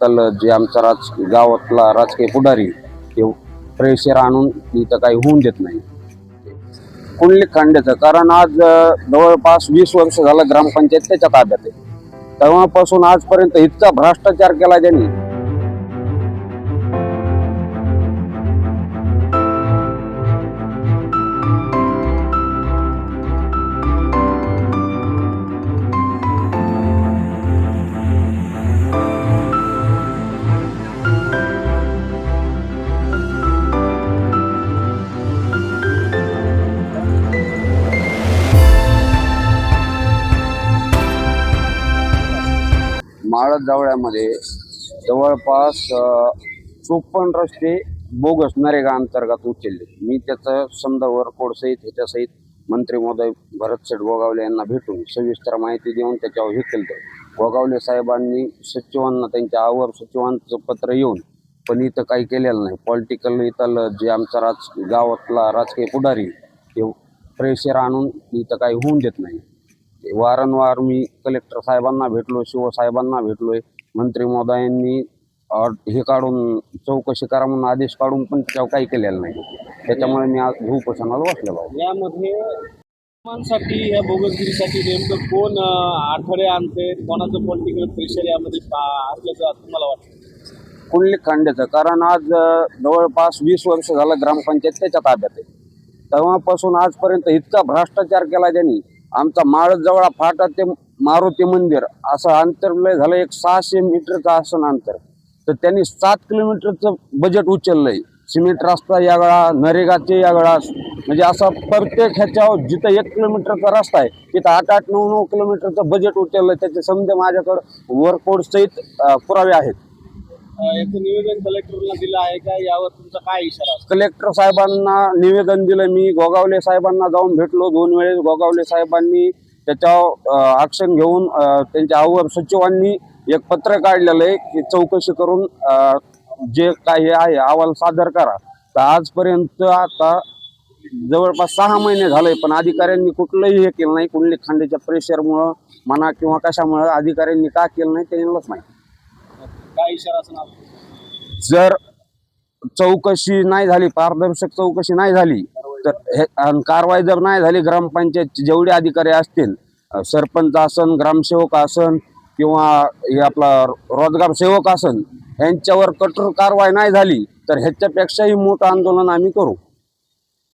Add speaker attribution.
Speaker 1: तर जे आमचा राज गावातला राजकीय पुढारी ते प्रेशर आणून इथं काही होऊन देत नाही. कुंडली खांड्याचं कारण आज जवळपास वीस वर्ष झालं ग्रामपंचायत त्याच्या ताब्यात आहे. तेव्हापासून आजपर्यंत इतका भ्रष्टाचार केला त्यांनी माळद जावळ्यामध्ये जवळपास चोपन्न रस्ते बोगस नरेगा अंतर्गत उचलले. मी त्याचं समजा वरकोडसहित ह्याच्यासहित मंत्री महोदय भरत शेठ गोगावले यांना भेटून सविस्तर माहिती देऊन त्याच्यावर हे केलं. गोगावले साहेबांनी सचिवांना त्यांच्या आवर सचिवांचं पत्र येऊन पण इथं काही केलेलं नाही. पॉलिटिकल इथं जे आमचा राज गावातला राजकीय पुढारी ते प्रेशर आणून इथं काही होऊन देत नाही. वारंवार मी कलेक्टर साहेबांना भेटलो शिवसाहेबांना भेटलोय. मंत्री महोदयांनी हे काढून चौकशी करा म्हणून आदेश काढून पण त्याच्यावर काही केलेलं नाही. त्याच्यामुळे मी आज भूपोषणाला बसलेलो आहे.
Speaker 2: यामध्ये साठी या बोगसगिरीसाठी नेमकं कोण आठवडे आणते कोणाचं पॉलिटिकल प्रेशर यामध्ये असल्याचं तुम्हाला वाटतं?
Speaker 1: कुंडली खांड्याचं कारण आज जवळपास वीस वर्ष झालं ग्रामपंचायत त्याच्या ताब्यात आहे. तेव्हापासून आजपर्यंत इतका भ्रष्टाचार केला त्यांनी आमचा माळजवळा जवळ फाटा ते मारुती मंदिर असं अंतर लय झालं एक सहाशे मीटरचं असं अंतर. तर त्यांनी सात किलोमीटरचं बजेट उचललंय. सिमेंट रस्ता यागळा नरेगाचे यागळा म्हणजे असा प्रत्येक ह्याच्यावर जिथं एक किलोमीटरचा रस्ता आहे तिथं आठ आठ नऊ नऊ किलोमीटरचं बजेट उचललं त्याचे समजे माझ्याकडं वर्कआउट सहित पुरावे आहेत.
Speaker 2: याचं निवेदन कलेक्टरला दिलं आहे का? यावर तुमचा काय इशारा असतो?
Speaker 1: कलेक्टर साहेबांना निवेदन दिलं. मी गोगावले साहेबांना जाऊन भेटलो. दोन वेळेस गोगावले साहेबांनी त्याच्यावर ॲक्शन घेऊन अ, त्यांच्या आवर सचिवांनी एक पत्र काढलेलं आहे की चौकशी करून अ, जे काही हे आहे अहवाल सादर करा. तर आजपर्यंत आता जवळपास सहा महिने झाले पण अधिकाऱ्यांनी कुठलंही हे केलं नाही. कुंडली खांडेच्या प्रेशरमुळं म्हणा किंवा कशामुळं अधिकाऱ्यांनी का केलं नाही त्यालंच नाही
Speaker 2: काय इशारा असणार?
Speaker 1: जर चौकशी नाही झाली पारदर्शक चौकशी नाही झाली तर हे कारवाई जर नाही झाली ग्रामपंचायतचे जेवढे अधिकारी असतील सरपंच असन ग्रामसेवक असन किंवा हे आपला रोजगार सेवक असन यांच्यावर कठोर कारवाई नाही झाली तर ह्याच्यापेक्षाही मोठं आंदोलन आम्ही करू.